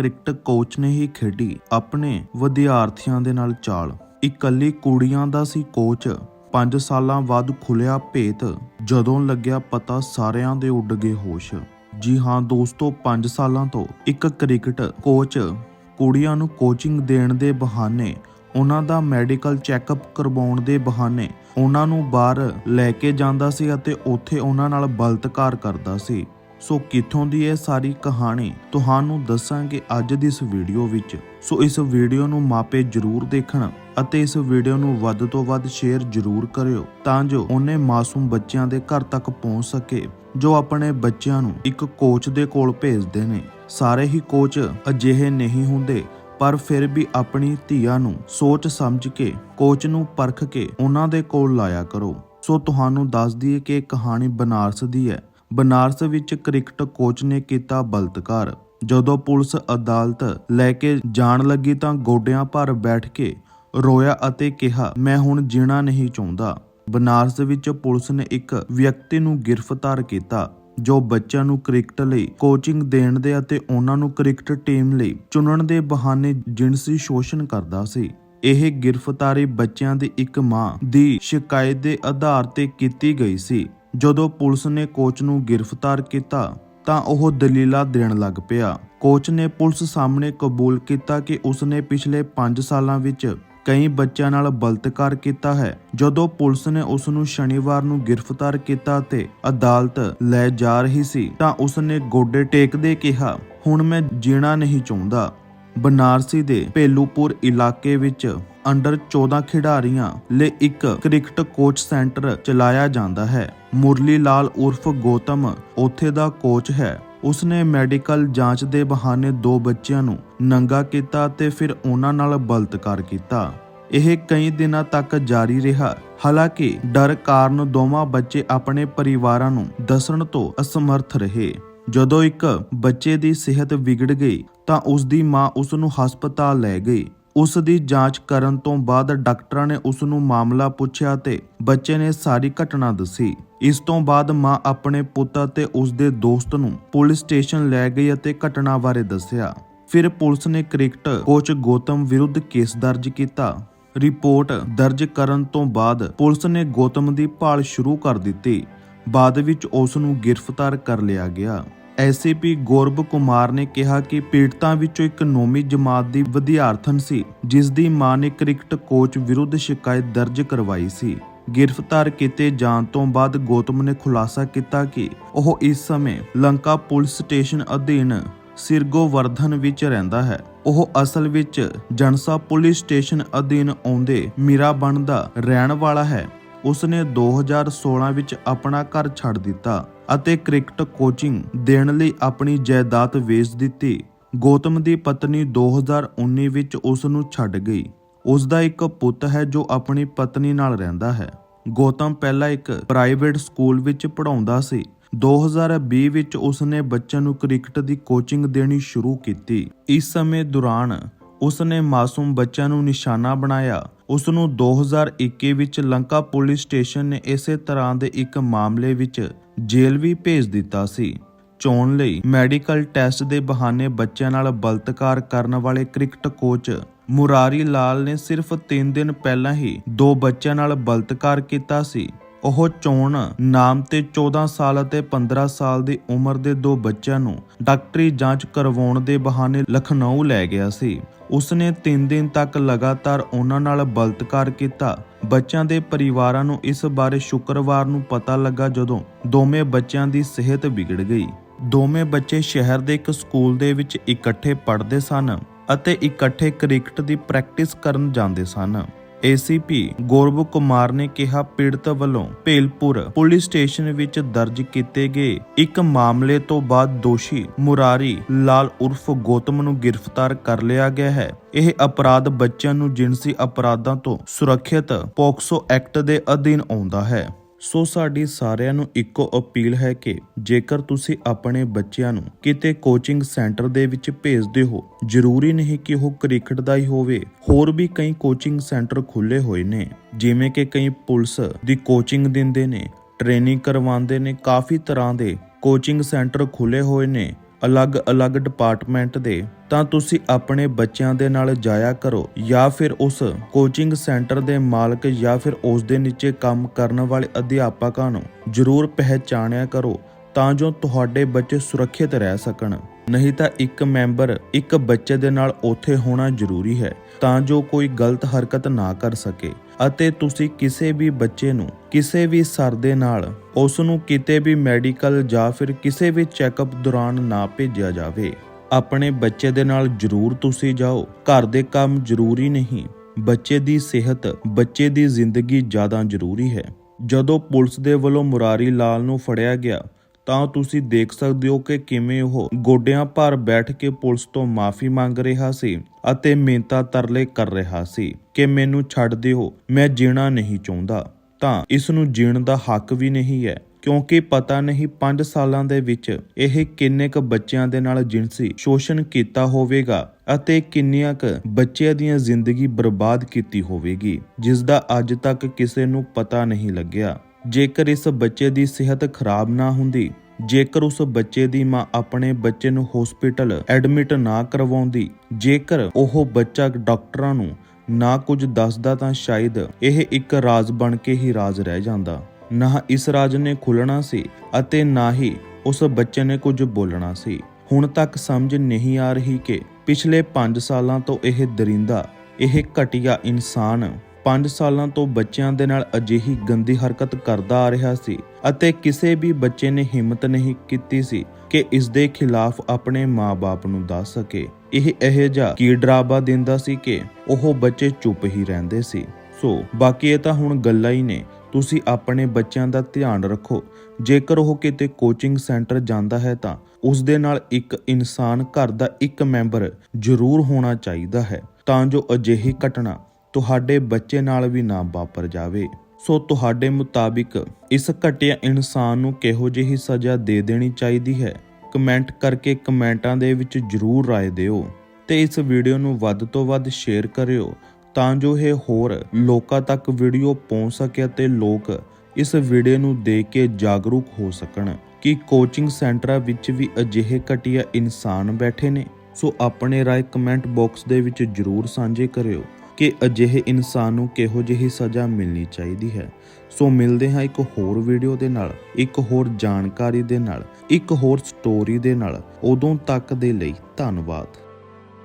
Cricket coach ਨੇ ਹੀ ਖੇਡੀ ਆਪਣੇ ਵਿਦਿਆਰਥੀਆਂ ਦੇ ਨਾਲ ਚਾਲ। ਇਕੱਲੀ ਕੁੜੀਆਂ ਦਾ ਸੀ ਕੋਚ। 5 ਸਾਲਾਂ ਬਾਅਦ ਖੁੱਲਿਆ ਭੇਤ। ਜਦੋਂ ਲੱਗਿਆ ਪਤਾ ਸਾਰਿਆਂ ਦੇ ਉੱਡ ਗਏ ਹੋਸ਼। ਜੀ ਹਾਂ ਦੋਸਤੋ 5 ਸਾਲਾਂ ਤੋਂ ਇੱਕ ਕ੍ਰਿਕਟ ਕੋਚ। ਕੁੜੀਆਂ ਨੂੰ ਕੋਚਿੰਗ ਦੇਣ ਦੇ ਬਹਾਨੇ, ਉਹਨਾਂ ਦਾ ਮੈਡੀਕਲ ਚੈੱਕਅਪ ਕਰਵਾਉਣ ਦੇ ਬਹਾਨੇ, ਉਹਨਾਂ ਨੂੰ ਬਾਹਰ ਲੈ ਕੇ ਜਾਂਦਾ ਸੀ ਅਤੇ ਉੱਥੇ ਉਹਨਾਂ ਨਾਲ ਬਲਤਕਾਰ ਕਰਦਾ ਸੀ। ਸੋ ਕਿੱਥੋਂ ਦੀ ਇਹ ਸਾਰੀ ਕਹਾਣੀ ਤੁਹਾਨੂੰ ਦੱਸਾਂਗੇ ਅੱਜ ਦੀ ਇਸ ਵੀਡੀਓ ਵਿੱਚ। ਸੋ ਇਸ ਵੀਡੀਓ ਨੂੰ ਮਾਪੇ ਜਰੂਰ ਦੇਖਣ ਅਤੇ ਇਸ ਵੀਡੀਓ ਨੂੰ ਵੱਧ ਤੋਂ ਵੱਧ ਸ਼ੇਅਰ ਜਰੂਰ ਕਰਿਓ ਤਾਂ ਜੋ ਉਹਨੇ ਮਾਸੂਮ ਬੱਚਿਆਂ ਦੇ ਘਰ ਤੱਕ ਪਹੁੰਚ ਸਕੇ, ਜੋ ਆਪਣੇ ਬੱਚਿਆਂ ਨੂੰ ਇੱਕ ਕੋਚ ਦੇ ਕੋਲ ਭੇਜਦੇ ਨੇ। ਸਾਰੇ ਹੀ ਕੋਚ ਅਜਿਹੇ ਨਹੀਂ ਹੁੰਦੇ, ਪਰ ਫਿਰ ਵੀ ਆਪਣੀ ਧੀਆਂ ਨੂੰ ਸੋਚ ਸਮਝ ਕੇ ਕੋਚ ਨੂੰ ਪਰਖ ਕੇ ਉਹਨਾਂ ਦੇ ਕੋਲ ਲਾਇਆ ਕਰੋ। ਸੋ ਤੁਹਾਨੂੰ ਦੱਸ ਦਈਏ ਕਿ ਇਹ ਕਹਾਣੀ ਬਨਾਰਸ ਦੀ ਹੈ। ਬਨਾਰਸ ਵਿੱਚ ਕ੍ਰਿਕਟ ਕੋਚ ਨੇ ਕੀਤਾ ਬਲਤਕਾਰ। ਜਦੋਂ ਪੁਲਿਸ ਅਦਾਲਤ ਲੈ ਕੇ ਜਾਣ ਲੱਗੀ ਤਾਂ ਗੋਡਿਆਂ ਭਰ ਬੈਠ ਕੇ ਰੋਇਆ ਅਤੇ ਕਿਹਾ, ਮੈਂ ਹੁਣ ਜੀਣਾ ਨਹੀਂ ਚਾਹੁੰਦਾ। ਬਨਾਰਸ ਵਿੱਚ ਪੁਲਿਸ ਨੇ ਇੱਕ ਵਿਅਕਤੀ ਨੂੰ ਗ੍ਰਿਫਤਾਰ ਕੀਤਾ, ਜੋ ਬੱਚਿਆਂ ਨੂੰ ਕ੍ਰਿਕਟ ਲਈ ਕੋਚਿੰਗ ਦੇਣ ਦੇ ਅਤੇ ਉਹਨਾਂ ਨੂੰ ਕ੍ਰਿਕਟ ਟੀਮ ਲਈ ਚੁਣਨ ਦੇ ਬਹਾਨੇ ਜਿਣਸੀ ਸ਼ੋਸ਼ਣ ਕਰਦਾ ਸੀ। ਇਹ ਗ੍ਰਿਫਤਾਰੀ ਬੱਚਿਆਂ ਦੀ ਇੱਕ ਮਾਂ ਦੀ ਸ਼ਿਕਾਇਤ ਦੇ ਆਧਾਰ ਤੇ ਕੀਤੀ ਗਈ ਸੀ। ਜਦੋਂ ਪੁਲਿਸ ਨੇ ਕੋਚ ਨੂੰ ਗ੍ਰਿਫਤਾਰ ਕੀਤਾ, ਤਾਂ ਉਹ ਦਲੀਲਾਂ ਦੇਣ ਲੱਗ ਪਿਆ। ਕੋਚ ਨੇ ਪੁਲਿਸ ਸਾਹਮਣੇ ਕਬੂਲ ਕੀਤਾ ਕਿ ਉਸਨੇ ਪਿਛਲੇ 5 ਸਾਲਾਂ ਵਿੱਚ ਕਈ ਬੱਚਿਆਂ ਨਾਲ ਬਲਤਕਾਰ ਕੀਤਾ ਹੈ। ਜਦੋਂ ਪੁਲਿਸ ਨੇ ਉਸ ਨੂੰ ਸ਼ਨੀਵਾਰ ਨੂੰ ਗ੍ਰਿਫਤਾਰ ਕੀਤਾ ਤੇ ਅਦਾਲਤ ਲੈ ਜਾ ਰਹੀ ਸੀ, ਤਾਂ ਉਸ ਨੇ ਗੋਡੇ ਟੇਕਦੇ ਕਿਹਾ, ਹੁਣ ਮੈਂ ਜੀਣਾ ਨਹੀਂ ਚਾਹੁੰਦਾ। ਬਨਾਰਸੀ ਦੇ ਭੇਲੂਪੁਰ ਇਲਾਕੇ ਵਿੱਚ ਅੰਡਰ 14 ਖਿਡਾਰੀਆਂ ਲਈ ਇੱਕ ਕ੍ਰਿਕਟ ਕੋਚ ਸੈਂਟਰ ਚਲਾਇਆ ਜਾਂਦਾ ਹੈ। ਮੁਰਲੀ ਲਾਲ ਉਰਫ ਗੋਤਮ ਉੱਥੇ ਦਾ ਕੋਚ ਹੈ। ਉਸਨੇ ਮੈਡੀਕਲ ਜਾਂਚ ਦੇ ਬਹਾਨੇ ਦੋ ਬੱਚਿਆਂ ਨੂੰ ਨੰਗਾ ਕੀਤਾ ਤੇ ਫਿਰ ਉਹਨਾਂ ਨਾਲ ਬਲਤਕਾਰ ਕੀਤਾ। ਇਹ ਕਈ ਦਿਨਾਂ ਤੱਕ ਜਾਰੀ ਰਿਹਾ। ਹਾਲਾਂਕਿ ਡਰ ਕਾਰਨ ਦੋਵਾਂ ਬੱਚੇ ਆਪਣੇ ਪਰਿਵਾਰਾਂ ਨੂੰ ਦੱਸਣ ਤੋਂ ਅਸਮਰਥ ਰਹੇ। ਜਦੋਂ ਇੱਕ ਬੱਚੇ ਦੀ ਸਿਹਤ ਵਿਗੜ ਗਈ ਤਾਂ ਉਸ ਦੀ ਮਾਂ ਉਸ ਨੂੰ ਹਸਪਤਾਲ ਲੈ ਗਈ। ਉਸ ਦੀ ਜਾਂਚ ਕਰਨ ਤੋਂ ਬਾਅਦ ਡਾਕਟਰਾਂ ਨੇ ਉਸ ਨੂੰ ਮਾਮਲਾ ਪੁੱਛਿਆ ਤੇ ਬੱਚੇ ਨੇ ਸਾਰੀ ਘਟਨਾ ਦੱਸੀ। ਇਸ ਤੋਂ ਬਾਅਦ ਮਾਂ ਆਪਣੇ ਪੁੱਤ ਅਤੇ ਉਸ ਦੇ ਦੋਸਤ ਨੂੰ ਪੁਲਿਸ ਸਟੇਸ਼ਨ ਲੈ ਗਈ ਅਤੇ ਘਟਨਾ ਬਾਰੇ ਦੱਸਿਆ। ਫਿਰ ਪੁਲਿਸ ਨੇ ਕ੍ਰਿਕਟ ਕੋਚ ਗੌਤਮ ਵਿਰੁੱਧ ਕੇਸ ਦਰਜ ਕੀਤਾ। ਰਿਪੋਰਟ ਦਰਜ ਕਰਨ ਤੋਂ ਬਾਅਦ ਪੁਲਿਸ ਨੇ ਗੌਤਮ ਦੀ ਭਾਲ ਸ਼ੁਰੂ ਕਰ ਦਿੱਤੀ। ਬਾਅਦ ਵਿੱਚ ਉਸ ਨੂੰ ਗ੍ਰਿਫਤਾਰ ਕਰ ਲਿਆ ਗਿਆ। ਐਸਸੀਪੀ ਗੌਰਵ ਕੁਮਾਰ ਨੇ ਕਿਹਾ ਕਿ ਪੀੜਤਾਂ ਵਿੱਚੋਂ ਇੱਕ ਨੌਵੀਂ ਜਮਾਤ ਦੀ ਵਿਦਿਆਰਥਣ ਸੀ, ਜਿਸ ਦੀ ਮਾਂ ਨੇ ਕ੍ਰਿਕਟ ਕੋਚ ਵਿਰੁੱਧ ਸ਼ਿਕਾਇਤ ਦਰਜ ਕਰਵਾਈ ਸੀ। ਗ੍ਰਿਫਤਾਰ ਕੀਤੇ ਜਾਣ ਤੋਂ ਬਾਅਦ ਗੌਤਮ ਨੇ ਖੁਲਾਸਾ ਕੀਤਾ ਕਿ ਉਹ ਇਸ ਸਮੇਂ ਲੰਕਾ ਪੁਲਿਸ ਸਟੇਸ਼ਨ ਅਧੀਨ ਸਿਰਗੋਵਰਧਨ ਵਿੱਚ ਰਹਿੰਦਾ ਹੈ। ਉਹ ਅਸਲ ਵਿੱਚ ਜਨਸਾ ਪੁਲਿਸ ਸਟੇਸ਼ਨ ਅਧੀਨ ਆਉਂਦੇ ਮੀਰਾਬਣ ਦਾ ਰਹਿਣ ਵਾਲਾ ਹੈ। ਉਸਨੇ 2016 ਵਿੱਚ ਆਪਣਾ ਘਰ ਛੱਡ ਦਿੱਤਾ ਅਤੇ ਕ੍ਰਿਕਟ ਕੋਚਿੰਗ ਦੇਣ ਲਈ ਆਪਣੀ ਜਾਇਦਾਦ ਵੇਚ ਦਿੱਤੀ। ਗੌਤਮ ਦੀ ਪਤਨੀ 2019 ਵਿੱਚ ਉਸ ਨੂੰ ਛੱਡ ਗਈ। ਉਸ ਦਾ ਇੱਕ ਪੁੱਤ ਹੈ ਜੋ ਆਪਣੀ ਪਤਨੀ ਨਾਲ ਰਹਿੰਦਾ ਹੈ। ਗੌਤਮ ਪਹਿਲਾਂ ਇੱਕ ਪ੍ਰਾਈਵੇਟ ਸਕੂਲ ਵਿੱਚ ਪੜ੍ਹਾਉਂਦਾ ਸੀ। 2020 ਵਿੱਚ ਉਸਨੇ ਬੱਚਿਆਂ ਨੂੰ ਕ੍ਰਿਕਟ ਦੀ ਕੋਚਿੰਗ ਦੇਣੀ ਸ਼ੁਰੂ ਕੀਤੀ। ਇਸ ਸਮੇਂ ਦੌਰਾਨ ਉਸਨੇ ਮਾਸੂਮ ਬੱਚਿਆਂ ਨੂੰ ਨਿਸ਼ਾਨਾ ਬਣਾਇਆ ਉਸ ਨੂੰ 2021 ਵਿੱਚ ਲੰਕਾ ਪੁਲਿਸ ਸਟੇਸ਼ਨ ਨੇ ਇਸੇ ਤਰ੍ਹਾਂ ਦੇ ਇੱਕ ਮਾਮਲੇ ਵਿੱਚ ਜੇਲ੍ਹ ਵੀ ਭੇਜ ਦਿੱਤਾ ਸੀ। ਚੋਣ ਲਈ ਮੈਡੀਕਲ ਟੈਸਟ ਦੇ ਬਹਾਨੇ ਬੱਚਿਆਂ ਨਾਲ ਬਲਤਕਾਰ ਕਰਨ ਵਾਲੇ ਕ੍ਰਿਕਟ ਕੋਚ ਮੁਰਾਰੀ ਲਾਲ ਨੇ ਸਿਰਫ 3 ਦਿਨ ਪਹਿਲਾਂ ਹੀ ਦੋ ਬੱਚਿਆਂ ਨਾਲ ਬਲਤਕਾਰ ਕੀਤਾ ਸੀ। ਉਹ ਚੋਣ ਨਾਮ ਤੇ 14 ਸਾਲ ਅਤੇ 15 ਸਾਲ ਦੀ ਉਮਰ ਦੇ ਦੋ ਬੱਚਿਆਂ ਨੂੰ ਡਾਕਟਰੀ ਜਾਂਚ ਕਰਵਾਉਣ ਦੇ ਬਹਾਨੇ ਲਖਨਊ ਲੈ ਗਿਆ ਸੀ। ਉਸਨੇ 3 ਦਿਨ ਤੱਕ ਲਗਾਤਾਰ ਉਹਨਾਂ ਨਾਲ ਬਲਤਕਾਰ ਕੀਤਾ। ਬੱਚਿਆਂ ਦੇ ਪਰਿਵਾਰਾਂ ਨੂੰ ਇਸ ਬਾਰੇ ਸ਼ੁੱਕਰਵਾਰ ਨੂੰ ਪਤਾ ਲੱਗਾ ਜਦੋਂ ਦੋਵੇਂ ਬੱਚਿਆਂ ਦੀ ਸਿਹਤ ਵਿਗੜ ਗਈ। ਦੋਵੇਂ ਬੱਚੇ ਸ਼ਹਿਰ ਦੇ ਇੱਕ ਸਕੂਲ ਦੇ ਵਿੱਚ ਇਕੱਠੇ ਪੜ੍ਹਦੇ ਸਨ ਅਤੇ ਇਕੱਠੇ ਕ੍ਰਿਕਟ ਦੀ ਪ੍ਰੈਕਟਿਸ ਕਰਨ ਜਾਂਦੇ ਸਨ। ਏਸੀਪੀ ਗੌਰਵ ਕੁਮਾਰ ਨੇ ਕਿਹਾ, ਪੀੜਤ ਵੱਲੋਂ ਭੇਲਪੁਰ ਪੁਲਿਸ ਸਟੇਸ਼ਨ ਵਿੱਚ ਦਰਜ ਕੀਤੇ ਗਏ ਇੱਕ ਮਾਮਲੇ ਤੋਂ ਬਾਅਦ ਦੋਸ਼ੀ ਮੁਰਾਰੀ ਲਾਲ ਉਰਫ ਗੌਤਮ ਨੂੰ ਗ੍ਰਿਫਤਾਰ ਕਰ ਲਿਆ ਗਿਆ ਹੈ। ਇਹ ਅਪਰਾਧ ਬੱਚਿਆਂ ਨੂੰ ਜਿਨਸੀ ਅਪਰਾਧਾਂ ਤੋਂ ਸੁਰੱਖਿਅਤ ਪੋਕਸੋ ਐਕਟ ਦੇ ਅਧੀਨ ਆਉਂਦਾ ਹੈ। ਸੋ ਸਾਡੀ ਸਾਰਿਆਂ ਨੂੰ ਇੱਕੋ ਅਪੀਲ ਹੈ ਕਿ ਜੇਕਰ ਤੁਸੀਂ ਆਪਣੇ ਬੱਚਿਆਂ ਨੂੰ ਕਿਤੇ ਕੋਚਿੰਗ ਸੈਂਟਰ ਦੇ ਵਿੱਚ ਭੇਜਦੇ ਹੋ, ਜ਼ਰੂਰੀ ਨਹੀਂ ਕਿ ਉਹ ਕ੍ਰਿਕਟ ਦਾ ਹੀ ਹੋਵੇ। ਹੋਰ ਵੀ ਕਈ ਕੋਚਿੰਗ ਸੈਂਟਰ ਖੁੱਲੇ ਹੋਏ ਨੇ, ਜਿਵੇਂ ਕਿ ਕਈ ਪੁਲਿਸ ਦੀ ਕੋਚਿੰਗ ਦਿੰਦੇ ਨੇ ਟ੍ਰੇਨਿੰਗ ਕਰਵਾਉਂਦੇ ਨੇ, ਕਾਫੀ ਤਰ੍ਹਾਂ ਦੇ ਕੋਚਿੰਗ ਸੈਂਟਰ ਖੁੱਲੇ ਹੋਏ ਨੇ। ਅਲੱਗ-ਅਲੱਗ ਡਿਪਾਰਟਮੈਂਟ ਦੇ, ਤਾਂ ਤੁਸੀਂ ਆਪਣੇ ਬੱਚਿਆਂ ਦੇ ਨਾਲ ਜਾਇਆ ਕਰੋ ਜਾਂ ਫਿਰ ਉਸ ਕੋਚਿੰਗ ਸੈਂਟਰ ਦੇ ਮਾਲਕ ਜਾਂ ਫਿਰ ਉਸ ਦੇ ਨੀਚੇ ਕੰਮ ਕਰਨ ਵਾਲੇ ਅਧਿਆਪਕਾਂ ਨੂੰ ਜ਼ਰੂਰ ਪਹਿਚਾਣਿਆ ਕਰੋ, ਤਾਂ ਜੋ ਤੁਹਾਡੇ ਬੱਚੇ ਸੁਰੱਖਿਅਤ ਰਹਿ ਸਕਣ। ਨਹੀਂ ਤਾਂ ਇੱਕ ਮੈਂਬਰ ਇੱਕ ਬੱਚੇ ਦੇ ਨਾਲ ਉੱਥੇ ਹੋਣਾ ਜ਼ਰੂਰੀ ਹੈ, ਤਾਂ ਜੋ ਕੋਈ ਗਲਤ ਹਰਕਤ ਨਾ ਕਰ ਸਕੇ। ਅਤੇ ਤੁਸੀਂ ਕਿਸੇ ਵੀ ਬੱਚੇ ਨੂੰ ਕਿਸੇ ਵੀ ਸਰ ਦੇ ਨਾਲ ਉਸ ਨੂੰ ਕਿਤੇ ਵੀ ਮੈਡੀਕਲ ਜਾਂ ਫਿਰ ਕਿਸੇ ਵੀ ਚੈੱਕਅਪ ਦੌਰਾਨ ਨਾ ਭੇਜਿਆ ਜਾਵੇ। ਆਪਣੇ ਬੱਚੇ ਦੇ ਨਾਲ ਜ਼ਰੂਰ ਤੁਸੀਂ ਜਾਓ। ਘਰ ਦੇ ਕੰਮ ਜ਼ਰੂਰੀ ਨਹੀਂ। ਬੱਚੇ ਦੀ ਸਿਹਤ, ਬੱਚੇ ਦੀ ਜ਼ਿੰਦਗੀ ਜ਼ਿਆਦਾ ਜ਼ਰੂਰੀ ਹੈ। ਜਦੋਂ ਪੁਲਿਸ ਦੇ ਵੱਲੋਂ ਮੁਰਾਰੀ ਲਾਲ ਨੂੰ ਫੜਿਆ ਗਿਆ ਤਾਂ ਤੁਸੀਂ ਦੇਖ ਸਕਦੇ ਹੋ ਕਿ ਕਿਵੇਂ ਉਹ ਗੋਡਿਆਂ ਭਾਰ ਬੈਠ ਕੇ ਪੁਲਿਸ ਤੋਂ ਮਾਫੀ ਮੰਗ ਰਿਹਾ ਸੀ ਅਤੇ ਮਿਹਨਤਾਂ ਤਰਲੇ ਕਰ ਰਿਹਾ ਸੀ ਕਿ ਮੈਨੂੰ ਛੱਡ ਦਿਓ, ਮੈਂ ਜੀਣਾ ਨਹੀਂ ਚਾਹੁੰਦਾ। ਤਾਂ ਇਸ ਨੂੰ ਜੀਣ ਦਾ ਹੱਕ ਵੀ ਨਹੀਂ ਹੈ, ਕਿਉਂਕਿ ਪਤਾ ਨਹੀਂ 5 ਸਾਲਾਂ ਦੇ ਵਿੱਚ ਇਹ ਕਿੰਨੇ ਕੁ ਬੱਚਿਆਂ ਦੇ ਨਾਲ ਜਿਨਸੀ ਸ਼ੋਸ਼ਣ ਕੀਤਾ ਹੋਵੇਗਾ ਅਤੇ ਕਿੰਨੀਆਂ ਕੁ ਬੱਚਿਆਂ ਦੀਆਂ ਜ਼ਿੰਦਗੀ ਬਰਬਾਦ ਕੀਤੀ ਹੋਵੇਗੀ, ਜਿਸ ਦਾ ਅੱਜ ਤੱਕ ਕਿਸੇ ਨੂੰ ਪਤਾ ਨਹੀਂ ਲੱਗਿਆ। ਜੇਕਰ ਇਸ ਬੱਚੇ ਦੀ ਸਿਹਤ ਖਰਾਬ ਨਾ ਹੁੰਦੀ, ਜੇਕਰ ਉਸ ਬੱਚੇ ਦੀ ਮਾਂ ਆਪਣੇ ਬੱਚੇ ਨੂੰ ਹਸਪੀਟਲ ਐਡਮਿਟ ਨਾ ਕਰਵਾਉਂਦੀ, ਜੇਕਰ ਉਹ ਬੱਚਾ ਡਾਕਟਰਾਂ ਨੂੰ ਨਾ ਕੁਝ ਦੱਸਦਾ ਤਾਂ ਸ਼ਾਇਦ ਇਹ ਇੱਕ ਰਾਜ਼ ਬਣ ਕੇ ਹੀ ਰਾਜ਼ ਰਹਿ ਜਾਂਦਾ। ਨਾ ਇਸ ਰਾਜ ਨੇ ਖੁੱਲਣਾ ਸੀ ਅਤੇ ਨਾ ਹੀ ਉਸ ਬੱਚੇ ਨੇ ਕੁਝ ਬੋਲਣਾ ਸੀ। ਹੁਣ ਤੱਕ ਸਮਝ ਨਹੀਂ ਆ ਰਹੀ ਕਿ ਪਿਛਲੇ 5 ਸਾਲਾਂ ਤੋਂ ਇਹ ਦਰਿੰਦਾ, ਇਹ ਘਟੀਆ ਇਨਸਾਨ 5 ਸਾਲਾਂ ਤੋਂ ਬੱਚਿਆਂ ਦੇ ਨਾਲ ਅਜਿਹੀ ਗੰਦੀ ਹਰਕਤ ਕਰਦਾ ਆ ਰਿਹਾ ਸੀ ਅਤੇ ਕਿਸੇ ਵੀ ਬੱਚੇ ਨੇ ਹਿੰਮਤ ਨਹੀਂ ਕੀਤੀ ਸੀ ਕਿ ਇਸ ਦੇ ਖਿਲਾਫ ਆਪਣੇ ਮਾਪੇ ਨੂੰ ਦੱਸ ਸਕੇ। ਇਹ ਇਹ ਜਿਹਾ ਕੀ ਡਰਾਵਾ ਦਿੰਦਾ ਸੀ ਕਿ ਉਹ ਬੱਚੇ ਚੁੱਪ ਹੀ ਰਹਿੰਦੇ ਸੀ। ਸੋ, ਬਾਕੀ ਇਹ ਤਾਂ ਹੁਣ ਗੱਲਾਂ ਹੀ ਨੇ। ਤੁਸੀਂ ਆਪਣੇ ਬੱਚਿਆਂ ਦਾ ਧਿਆਨ ਰੱਖੋ। ਜੇਕਰ ਉਹ ਕਿਤੇ ਕੋਚਿੰਗ ਸੈਂਟਰ ਜਾਂਦਾ ਹੈ ਤਾਂ ਉਸ ਦੇ ਨਾਲ ਇੱਕ ਇਨਸਾਨ ਘਰ ਦਾ ਇੱਕ ਮੈਂਬਰ ਜ਼ਰੂਰ ਹੋਣਾ ਚਾਹੀਦਾ ਹੈ। ਤਾਂ ਜੋ ਅਜਿਹੀ ਘਟਨਾ ਤੁਹਾਡੇ ਬੱਚੇ ਨਾਲ ਵੀ ਨਾ ਵਾਪਰ ਜਾਵੇ ਸੋ ਤੁਹਾਡੇ ਮੁਤਾਬਿਕ ਇਸ ਘਟਿਆ ਇਨਸਾਨ ਨੂੰ ਕਿਹੋ ਜਿਹੀ ਸਜ਼ਾ ਦੇ ਦੇਣੀ ਚਾਹੀਦੀ ਹੈ ਕਮੈਂਟ ਕਰਕੇ ਕਮੈਂਟਾਂ ਦੇ ਵਿੱਚ ਜ਼ਰੂਰ رائے ਦਿਓ ਤੇ ਇਸ ਵੀਡੀਓ ਨੂੰ ਵੱਧ ਤੋਂ ਵੱਧ ਸ਼ੇਅਰ ਕਰਿਓ ਤਾਂ ਜੋ ਇਹ ਹੋਰ ਲੋਕਾਂ ਤੱਕ ਵੀਡੀਓ ਪਹੁੰਚ ਸਕੇ ਤੇ ਲੋਕ ਇਸ ਵੀਡੀਓ ਨੂੰ ਦੇਖ ਕੇ ਜਾਗਰੂਕ ਹੋ ਸਕਣ ਕਿ ਕੋਚਿੰਗ ਸੈਂਟਰਾਂ ਵਿੱਚ ਵੀ ਅਜਿਹੇ ਘਟੀਆ ਇਨਸਾਨ ਬੈਠੇ ਨੇ ਸੋ ਆਪਣੇ ਰਾਏ ਕਮੈਂਟ ਬਾਕਸ ਦੇ ਵਿੱਚ ਜਰੂਰ ਸਾਂਝੇ ਕਰਿਓ ਕਿ ਅਜਿਹੇ ਇਨਸਾਨ ਨੂੰ ਕਿਹੋ ਜਿਹੀ ਸਜ਼ਾ ਮਿਲਣੀ ਚਾਹੀਦੀ ਹੈ। ਸੋ ਮਿਲਦੇ ਹਾਂ ਇੱਕ ਹੋਰ ਵੀਡੀਓ ਦੇ ਨਾਲ, ਇੱਕ ਹੋਰ ਜਾਣਕਾਰੀ ਦੇ ਨਾਲ, ਇੱਕ ਹੋਰ ਸਟੋਰੀ ਦੇ ਨਾਲ। ਉਦੋਂ ਤੱਕ ਦੇ ਲਈ ਧੰਨਵਾਦ।